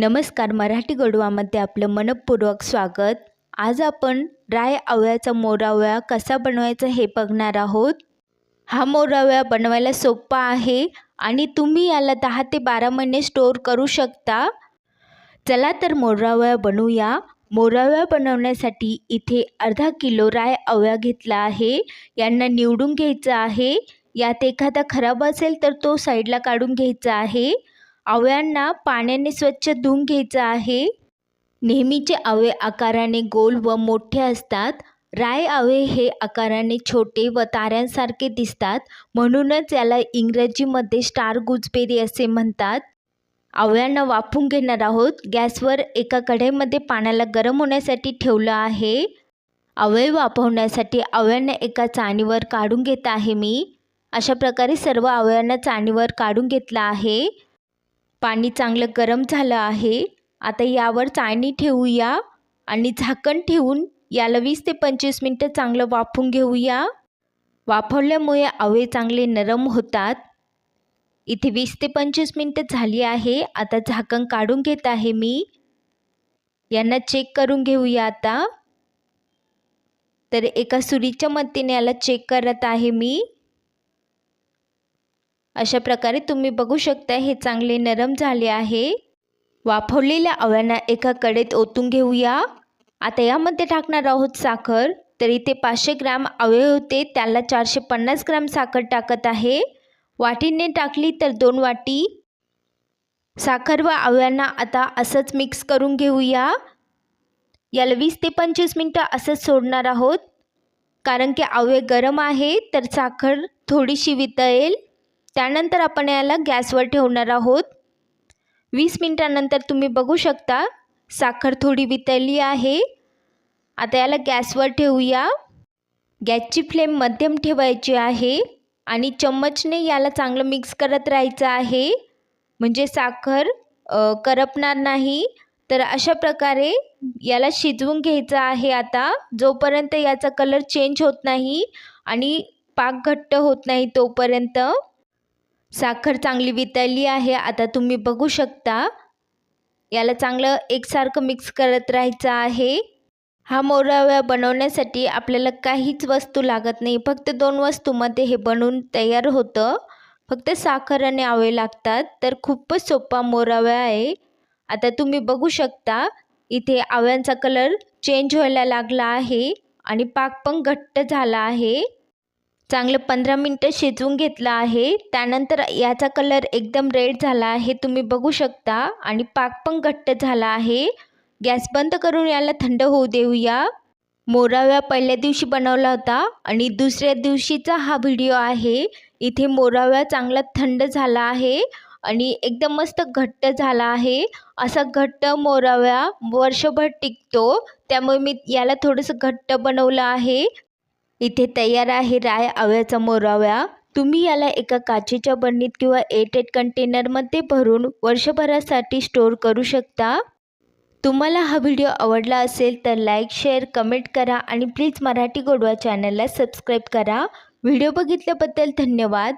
नमस्कार मराठी गडवामध्ये आपलं मनपूर्वक स्वागत. आज आपण राय आवळ्याचा मोरावळा कसा बनवायचा हे बघणार आहोत. हा मोरावळा बनवायला सोपा आहे आणि तुम्ही याला दहा ते बारा महिने स्टोअर करू शकता. चला तर मोरावळा बनवूया. मोरावळा बनवण्यासाठी इथे अर्धा किलो राय आवळा घेतला आहे. यांना निवडून घ्यायचं आहे. यात एखादा खराब असेल तर तो साईडला काढून घ्यायचा आहे. आवळ्यांना पाण्याने स्वच्छ धुवून घ्यायचं आहे. नेहमीचे आवळे आकाराने गोल व मोठे असतात. राय आवळे हे आकाराने छोटे व ताऱ्यांसारखे दिसतात. म्हणूनच याला इंग्रजीमध्ये स्टार गुजबेरी असे म्हणतात. आवळ्यांना वाफून घेणार आहोत. गॅसवर एका कढईमध्ये पाण्याला गरम होण्यासाठी ठेवलं आहे. आवळे वाफवण्यासाठी आवळ्यांना एका चाणीवर काढून घेत आहे मी. अशा प्रकारे सर्व आवळ्यांना चाणीवर काढून घेतलं आहे. पाणी चांगलं गरम झालं आहे. आता यावर चाळणी ठेवूया आणि झाकण ठेवून याला वीस ते पंचवीस मिनटं चांगलं वाफून घेऊया. वाफवल्यामुळे आवळे चांगले नरम होतात. इथे वीस ते पंचवीस मिनटं झाली आहे. आता झाकण काढून घेत आहे मी. यांना चेक करून घेऊया आता. तर एका सुरीच्या मदतीने याला चेक करत आहे मी. अशा प्रकारे तुम्ही बघू शकता हे चांगले नरम झाले आहे. वाफवलेल्या अव्यांना एका कडेत ओतून घेऊया. आता यामध्ये टाकणार आहोत साखर. तर इथे पाचशे ग्राम आवळे होते त्याला चारशे पन्नास ग्राम साखर टाकत आहे. वाटीने टाकली तर दोन वाटी. साखर व आव्यांना आता असंच मिक्स करून घेऊया. याला वीस ते पंचवीस मिनटं असंच सोडणार आहोत. कारण की आवळे गरम आहे तर साखर थोडीशी वितळेल. त्यानंतर आपण याला गॅसवर ठेवणार आहोत. वीस मिनटानंतर तुम्ही बघू शकता साखर थोडी वितळली आहे. आता याला गॅसवर ठेवूया. गॅसची फ्लेम मध्यम ठेवायची आहे आणि चम्मचने याला चांगलं मिक्स करत राहायचं आहे. म्हणजे साखर करपणार नाही. तर अशा प्रकारे याला शिजवून घ्यायचं आहे आता. जोपर्यंत याचा कलर चेंज होत नाही आणि पाक घट्ट होत नाही तोपर्यंत. साखर चांगली वितळली आहे. आता तुम्ही बघू शकता याला चांगलं एकसारखं मिक्स करत राहायचं आहे. हा मोराव्या बनवण्यासाठी आपल्याला काहीच वस्तू लागत नाही. फक्त दोन वस्तूमध्ये हे बनवून तयार होतं. फक्त साखर आणि आवळे लागतात. तर खूपच सोपा मोराव्या आहे. आता तुम्ही बघू शकता इथे आव्यांचा कलर चेंज व्हायला लागला आहे आणि पाक पण घट्ट झाला आहे. चांगलं पंधरा मिनटं शिजवून घेतलं आहे. त्यानंतर याचा कलर एकदम रेड झाला आहे. तुम्ही बघू शकता. आणि पाक पण घट्ट झाला आहे. गॅस बंद करून याला थंड होऊ देऊया. मोराव्या पहिल्या दिवशी बनवला होता. आणि दुसऱ्या दिवशीचा हा व्हिडिओ आहे. इथे मोराव्या चांगला थंड झाला आहे. आणि एकदम मस्त घट्ट झाला आहे. असा घट्ट मोराव्या वर्षभर टिकतो. त्यामुळे मी याला थोडंसं घट्ट बनवलं आहे. इथे तयार आहे राय आव्याचा मोराव्या. तुम्ही याला एका काचेच्या बरणीत किंवा एटेड कंटेनरमध्ये भरून वर्षभरासाठी स्टोअर करू शकता. तुम्हाला हा व्हिडिओ आवडला असेल तर लाईक शेअर कमेंट करा आणि प्लीज मराठी गोडवा चॅनलला सबस्क्राईब करा. व्हिडिओ बघितल्याबद्दल धन्यवाद.